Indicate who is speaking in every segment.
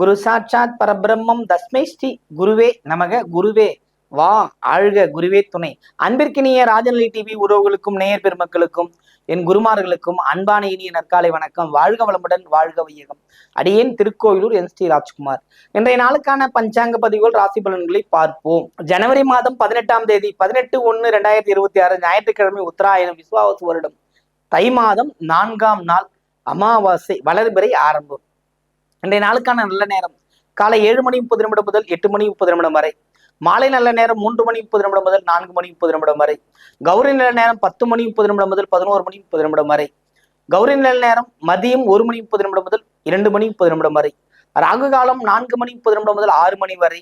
Speaker 1: குரு சாட்சாத் பரபிரம்மம் தஸ்மை ஸ்ரீ குருவே நமக குருவே. வா ஆழ்க குருவே துணை. அன்பிற்கினிய ராஜநிலை டிவி உறவுகளுக்கும் நேயர் பெருமக்களுக்கும் என் குருமார்களுக்கும் அன்பான இனிய நற்காலை வணக்கம். வாழ்க வளமுடன் வாழ்க வையகம். அடியேன் திருக்கோயிலூர் என் ஸ்ரீ ராஜ்குமார். இன்றைய நாளுக்கான பஞ்சாங்க பதிவுகள் ராசி பலன்களை பார்ப்போம். ஜனவரி மாதம் பதினெட்டாம் தேதி பதினெட்டு ஒன்று ரெண்டாயிரத்தி இருபத்தி ஆறு ஞாயிற்றுக்கிழமை உத்தராயணம் விஸ்வாவசு வருடம். தை மாதம் நான்காம் நாள் அமாவாசை வளர்பிறை ஆரம்பம். இன்றைய நாளுக்கான நல்ல நேரம் காலை ஏழு மணி முப்பது நிமிடம் முதல் எட்டு மணி முப்பது நிமிடம் வரை மாலை நல்ல நேரம் மூன்று மணி முப்பது நிமிடம் முதல் நான்கு மணி முப்பது நிமிடம் வரை கௌரி நல்ல நேரம் பத்து மணி முப்பது நிமிடம் முதல் பதினோரு மணி முப்பது நிமிடம் வரை கௌரி நல்ல நேரம் மதியம் ஒரு மணி முப்பது நிமிடம் முதல் இரண்டு மணி முப்பது நிமிடம் வரை ராகு காலம் நான்கு மணி முப்பது நிமிடம் முதல் ஆறு மணி வரை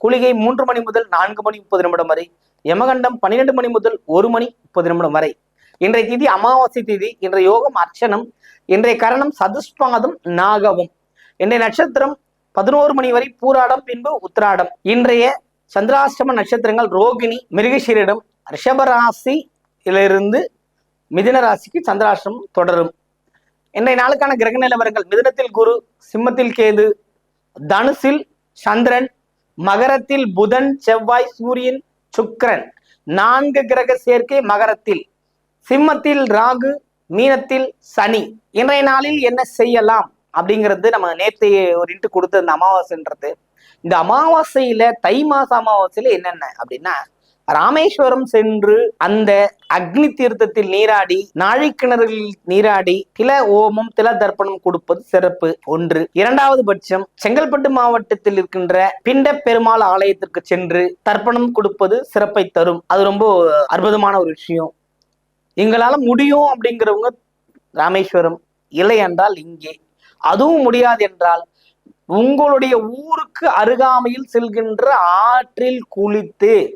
Speaker 1: குளிகை மூன்று மணி முதல் நான்கு மணி முப்பது நிமிடம் வரை யமகண்டம் பன்னிரெண்டு மணி முதல் ஒரு மணி முப்பது நிமிடம் வரை இன்றைய திதி அமாவாசை திதி இன்றைய யோகம் அர்ச்சனம் இன்றைய கரணம் சதுஷ்பாதம் நாகவும் இன்றைய நட்சத்திரம் பதினோரு மணி வரை பூராடம் பின்பு உத்திராடம். இன்றைய சந்திராஷ்டம நட்சத்திரங்கள் ரோகிணி மிருகசீரிடம் ரிஷபராசியிலிருந்து மிதின ராசிக்கு சந்திராஷ்டிரம் தொடரும். இன்றைய நாளுக்கான கிரக நிலவரங்கள் மிதுனத்தில் குரு சிம்மத்தில் கேது தனுசில் சந்திரன் மகரத்தில் புதன் செவ்வாய் சூரியன் சுக்கரன். நான்கு கிரக சேர்க்கை மகரத்தில். சிம்மத்தில் ராகு மீனத்தில் சனி. இன்றைய நாளில் என்ன செய்யலாம்? அப்படிங்கிறது நம்ம நேற்று ஒரு இன்ட்டு கொடுத்த இந்த அமாவாசைன்றது. இந்த அமாவாசையில தை மாச அமாவாசையில என்னென்ன? அப்படின்னா ராமேஸ்வரம் சென்று அந்த அக்னி தீர்த்தத்தில் நீராடி நாழிக்கிணறுகளில் நீராடி தில ஓமம் தில தர்ப்பணம் கொடுப்பது சிறப்பு. ஒன்று. இரண்டாவது பட்சம் செங்கல்பட்டு மாவட்டத்தில் இருக்கின்ற பிண்ட பெருமாள் ஆலயத்திற்கு சென்று தர்ப்பணம் கொடுப்பது சிறப்பை தரும். அது ரொம்ப அற்புதமான ஒரு விஷயம். எங்களால முடியும் அப்படிங்கிறவங்க ராமேஸ்வரம். இல்லை என்றால் இங்கே. அதுவும் முடியாது என்றால் உங்களுடைய ஊருக்கு அருகாமையில் செல்கின்ற ஆற்றில் குளித்து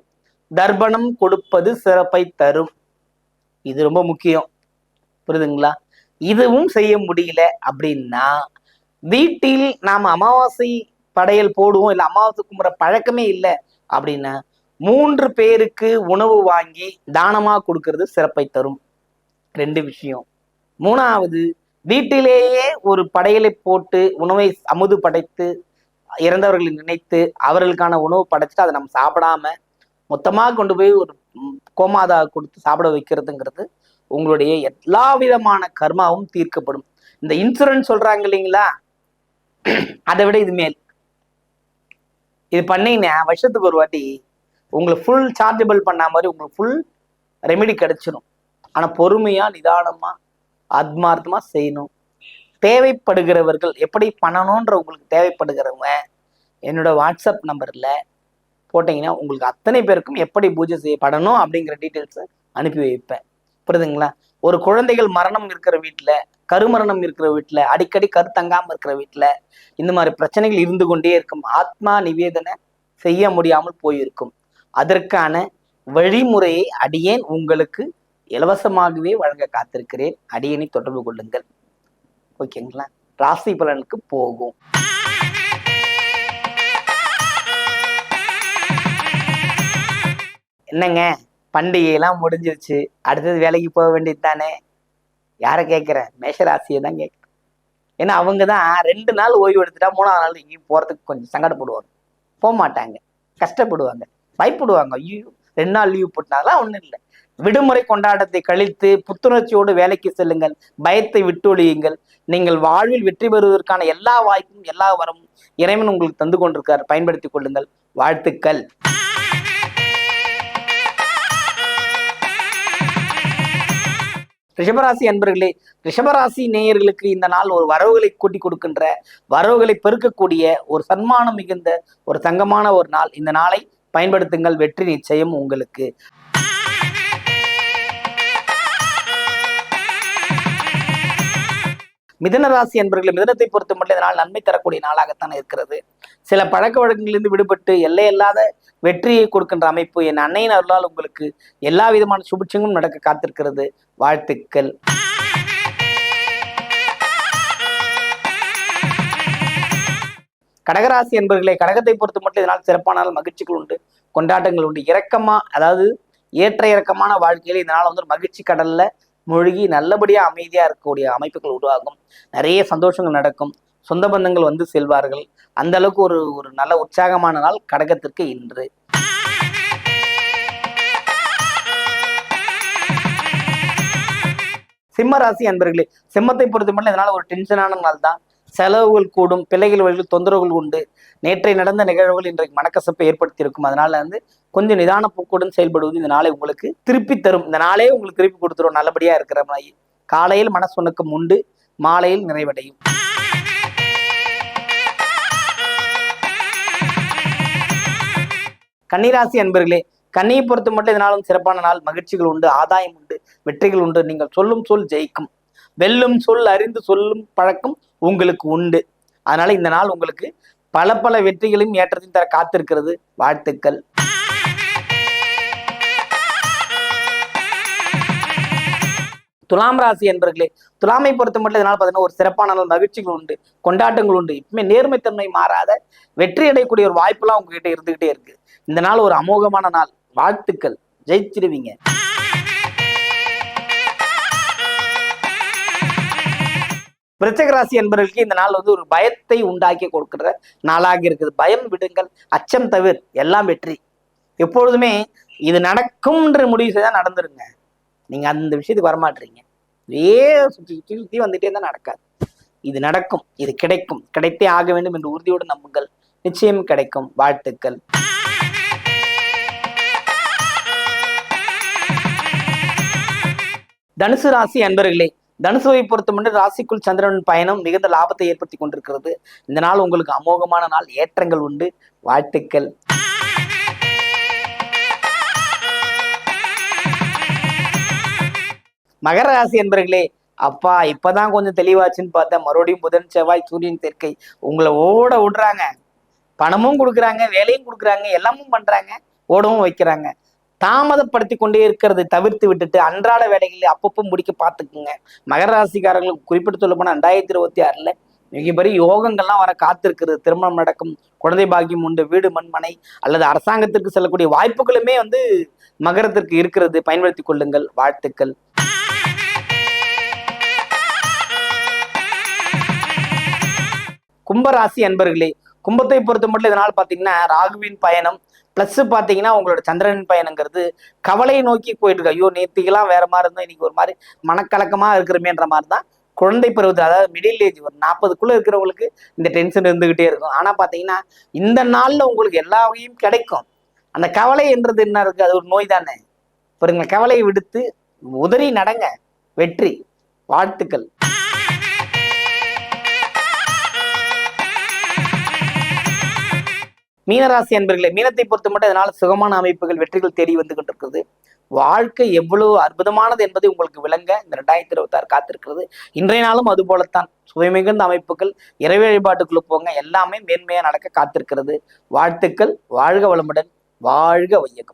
Speaker 1: தர்ப்பணம் கொடுப்பது சிறப்பை தரும். இது ரொம்ப முக்கியம். புரியுதுங்களா இதுவும் செய்ய முடியல அப்படின்னா வீட்டில் நாம் அமாவாசை படையல் போடுவோம் இல்லை அமாவாசை கும்புற பழக்கமே இல்லை அப்படின்னா மூன்று பேருக்கு உணவு வாங்கி தானமா கொடுக்கறது சிறப்பை தரும். ரெண்டு விஷயம். மூணாவது வீட்டிலேயே ஒரு படையலை போட்டு உணவை அமுது படைத்து இறந்தவர்களை நினைத்து அவர்களுக்கான உணவு படைச்சிட்டு அதை நம்ம சாப்பிடாம மொத்தமாக கொண்டு போய் ஒரு கோமாதா கொடுத்து சாப்பிட வைக்கிறதுங்கிறது உங்களுடைய எல்லா விதமான கர்மாவும் தீர்க்கப்படும். இந்த இன்சூரன்ஸ் சொல்றாங்க இல்லைங்களா? அதை விட இது மேல். இது பண்ணீங்கன்னா வருஷத்துக்கு ஒரு வாட்டி உங்களுக்கு ஃபுல் சார்ஜபிள் பண்ண மாதிரி உங்களுக்கு ஃபுல் ரெமெடி கிடைச்சிடும் ஆனால் பொறுமையாக நிதானமாக ஆத்மார்த்தமாக செய்யணும். தேவைப்படுகிறவர்கள் எப்படி பண்ணணுன்ற உங்களுக்கு தேவைப்படுகிறவங்க என்னோட வாட்ஸ்அப் நம்பரில் போட்டிங்கன்னா உங்களுக்கு அத்தனை பேருக்கும் எப்படி பூஜை செய்யப்படணும் அப்படிங்கிற டீட்டெயில்ஸை அனுப்பி வைப்பேன். புரியுதுங்களா? ஒரு குழந்தைகள் மரணம் இருக்கிற வீட்டில் கருமரணம் இருக்கிற வீட்டில் அடிக்கடி கருத்தங்காமல் இருக்கிற வீட்டில் இந்த மாதிரி பிரச்சனைகள் இருந்து கொண்டே இருக்கும். ஆத்மா நிவேதனை செய்ய முடியாமல் போயிருக்கும். அதற்கான வழிமுறையை அடியேன் உங்களுக்கு இலவசமாகவே வழங்க காத்திருக்கிறேன். அடியனை தொடர்பு கொள்ளுங்கள். ஓகேங்களா? ராசி பலனுக்கு போகும். என்னங்க? பண்டிகையெல்லாம் முடிஞ்சிருச்சு. அடுத்தது வேலைக்கு போக வேண்டியது தானே யாரை கேட்குறேன் மேஷராசியை தான் கேட்குறேன். ஏன்னா அவங்க தான் ரெண்டு நாள் ஓய்வு எடுத்துட்டா மூணாவது நாள் எங்கேயும் போகிறதுக்கு கொஞ்சம் சங்கடப்படுவாங்க. போக மாட்டாங்க கஷ்டப்படுவாங்க. பயப்படுவாங்க. ஐயோ ரெண்டு நாள் லீவ் போட்டாலாம் ஒன்றும் இல்லை. விடுமுறை கொண்டாட்டத்தை கழித்து புத்துணர்ச்சியோடு வேலைக்கு செல்லுங்கள். பயத்தை விட்டொழியுங்கள். நீங்கள் வாழ்வில் வெற்றி பெறுவதற்கான எல்லா வாய்ப்பும் எல்லா வரமும் இறைவன் உங்களுக்கு தந்து கொண்டிருக்கார் பயன்படுத்திக் கொள்ளுங்கள். வாழ்த்துக்கள். ரிஷபராசி அன்பர்களே ரிஷபராசி நேயர்களுக்கு இந்த நாள் ஒரு வரவுகளை கூட்டி கொடுக்கின்ற வரவுகளை பெருக்கக்கூடிய ஒரு சன்மானம் மிகுந்த ஒரு தங்கமான ஒரு நாள். இந்த நாளை பயன்படுத்துங்கள். வெற்றி நிச்சயம் உங்களுக்கு. மிதன ராசி என்பவர்கள் மிதனத்தை பொறுத்த மட்டும் இதனால் நன்மை தரக்கூடிய நாளாகத்தான் இருக்கிறது. சில பழக்க வழக்கங்களிலிருந்து விடுபட்டு எல்லையில்லாத வெற்றியை கொடுக்கின்ற அமைப்பு என் அன்னையின் அருளால் உங்களுக்கு எல்லா விதமான சுபிட்சங்களும் நடக்க காத்திருக்கிறது. வாழ்த்துக்கள். கடகராசி என்பர்களை கடகத்தை பொறுத்த மட்டும் இதனால் சிறப்பான மகிழ்ச்சிகள் உண்டு கொண்டாட்டங்கள் உண்டு. இறக்கமா அதாவது ஏற்ற இறக்கமான வாழ்க்கையில் இதனால் வந்து ஒரு மகிழ்ச்சி கடல்ல மூழ்கி நல்லபடியாக அமைதியாக இருக்கக்கூடிய அமைப்புகள் உருவாகும். நிறைய சந்தோஷங்கள் நடக்கும். சொந்த பந்தங்கள் வந்து செல்வார்கள். அந்த அளவுக்கு ஒரு ஒரு நல்ல உற்சாகமான நாள் கடகத்திற்கு இன்று. சிம்ம ராசி அன்பர்களே சிம்மத்தை பொறுத்த மட்டும் இதனால ஒரு டென்ஷனான நாள் தான் செலவுகள் கூடும் பிள்ளைகள் வழியில் தொந்தரவுகள் உண்டு. நேற்றை நடந்த நிகழ்வுகள் இன்றைக்கு மனக்கசப்பை ஏற்படுத்தி இருக்கும் அதனால வந்து கொஞ்சம் நிதான போக்குடன் செயல்படுவது இந்த நாளை உங்களுக்கு திருப்பி தரும். இந்த நாளே உங்களுக்கு திருப்பி கொடுத்துரும். நல்லபடியா இருக்கிற மாதிரி. காலையில் மனசுணக்கம் உண்டு. மாலையில் நிறைவடையும். கன்னிராசி அன்பர்களே கன்னியை பொறுத்து மட்டும் இதனாலும் சிறப்பான நாள். மகிழ்ச்சிகள் உண்டு. ஆதாயம் உண்டு. வெற்றிகள் உண்டு. நீங்கள் சொல்லும் சொல் ஜெயிக்கும். வெல்லும் சொல் அறிந்து சொல்லும் பழக்கம் உங்களுக்கு உண்டு. அதனால இந்த நாள் உங்களுக்கு பல பல வெற்றிகளையும் ஏற்றத்தையும் தர காத்திருக்கிறது. வாழ்த்துக்கள். துலாம் ராசி என்பர்களே துலாமை பொறுத்த மட்டும் இதனால் பார்த்தீங்கன்னா ஒரு சிறப்பான மகிழ்ச்சிகள் உண்டு கொண்டாட்டங்கள் உண்டு. இப்பவுமே நேர்மைத்தன்மை மாறாத வெற்றி அடையக்கூடிய ஒரு வாய்ப்பெல்லாம் உங்ககிட்ட இருந்துகிட்டே இருக்கு. இந்த நாள் ஒரு அமோகமான நாள். வாழ்த்துக்கள். ஜெயிச்சிருவீங்க. விருச்சகராசி என்பவர்களுக்கு இந்த நாள் வந்து ஒரு பயத்தை உண்டாக்கி கொடுக்கிற நாளாக இருக்குது. பயம் விடுங்கள் அச்சம் தவிர எல்லாம் வெற்றி. எப்பொழுதுமே இது நடக்கும்ன்ற முடிவு செய்தால் நடந்துருங்க. நீங்க அந்த விஷயத்துக்கு வரமாட்டீங்க. இதே சுற்றி சுற்றி சுற்றி வந்துட்டே தான் நடக்காது. இது நடக்கும் இது கிடைக்கும். கிடைத்தே ஆக வேண்டும் என்று உறுதியோடு நம்புங்கள். நிச்சயம் கிடைக்கும். வாழ்த்துக்கள். தனுசு ராசி அன்பர்களே தனுசுவை பொறுத்த ராசிக்குள் சந்திரன் பயணம் மிகுந்த லாபத்தை ஏற்படுத்தி கொண்டிருக்கிறது. இந்த நாள் உங்களுக்கு அமோகமான நாள். ஏற்றங்கள் உண்டு. வாழ்த்துக்கள். மகர ராசி என்பர்களே அப்பா இப்பதான் கொஞ்சம் தெளிவாச்சுன்னு பார்த்தேன். மறுபடியும் புதன் செவ்வாய் சூரியன் சேர்க்கை. உங்களை ஓட விடுறாங்க. பணமும் கொடுக்குறாங்க வேலையும் கொடுக்குறாங்க எல்லாமும் பண்றாங்க ஓடவும் வைக்கிறாங்க. தாமதப்படுத்தி கொண்டே இருக்கிறதை தவிர்த்து விட்டுட்டு அன்றாட வேலைகளை அப்பப்போ முடிக்க பார்த்துக்குங்க. மகர ராசிக்காரங்களுக்கு குறிப்பிட்டு சொல்ல போனால் ரெண்டாயிரத்தி இருபத்தி ஆறில் மிகப்பெரிய யோகங்கள்லாம் வர காத்திருக்கிறது. திருமணம் நடக்கும் குழந்தை பாக்கியம் உண்டு வீடு மண்மனை அல்லது அரசாங்கத்திற்கு செல்லக்கூடிய வாய்ப்புகளுமே வந்து மகரத்திற்கு இருக்கிறது. பயன்படுத்தி கொள்ளுங்கள். வாழ்த்துக்கள். கும்பராசி அன்பர்களே கும்பத்தை பொறுத்த மட்டும் இதனால் பார்த்தீங்கன்னா ராகுவின் பயணம் ப்ளஸ் பார்த்தீங்கன்னா உங்களோட சந்திரனின் பயணங்கிறது கவலையை நோக்கி போயிட்டு இருக்கு. ஐயோ நேத்திக்கெல்லாம் வேற மாதிரி இருந்தோம் இன்னைக்கு ஒரு மாதிரி மனக்கலக்கமா இருக்கிறமேன்ற மாதிரி தான் குழந்தை பருவத்தில் அதாவது மிடில் ஏஜ் ஒரு நாற்பதுக்குள்ளே இருக்கிறவங்களுக்கு இந்த டென்ஷன் இருந்துகிட்டே இருக்கும். ஆனா பார்த்தீங்கன்னா இந்த நாள்ல உங்களுக்கு எல்லா வகையும் கிடைக்கும். அந்த கவலை என்றது என்ன இருக்கு? அது ஒரு நோய் தானே. பாருங்க கவலையை விடுத்து உதறி நடங்க. வெற்றி வாழ்த்துக்கள். மீனராசி அன்பர்களே மீனத்தை பொறுத்த மட்டும் அதனால் சுகமான அமைப்புகள் வெற்றிகள் தேடி வந்து கொண்டிருக்கிறது. வாழ்க்கை எவ்வளவு அற்புதமானது என்பதை உங்களுக்கு விளங்க இந்த ரெண்டாயிரத்தி இருபத்தி ஆறு காத்திருக்கிறது. இன்றைய நாளும் அது போலத்தான். சுவை மிகுந்த அமைப்புகள் இறை வழிபாட்டுக்குள்ள போங்க. எல்லாமே மேன்மையா நடக்க காத்திருக்கிறது. வாழ்த்துக்கள் வாழ்க வளமுடன் வாழ்க வையகம்.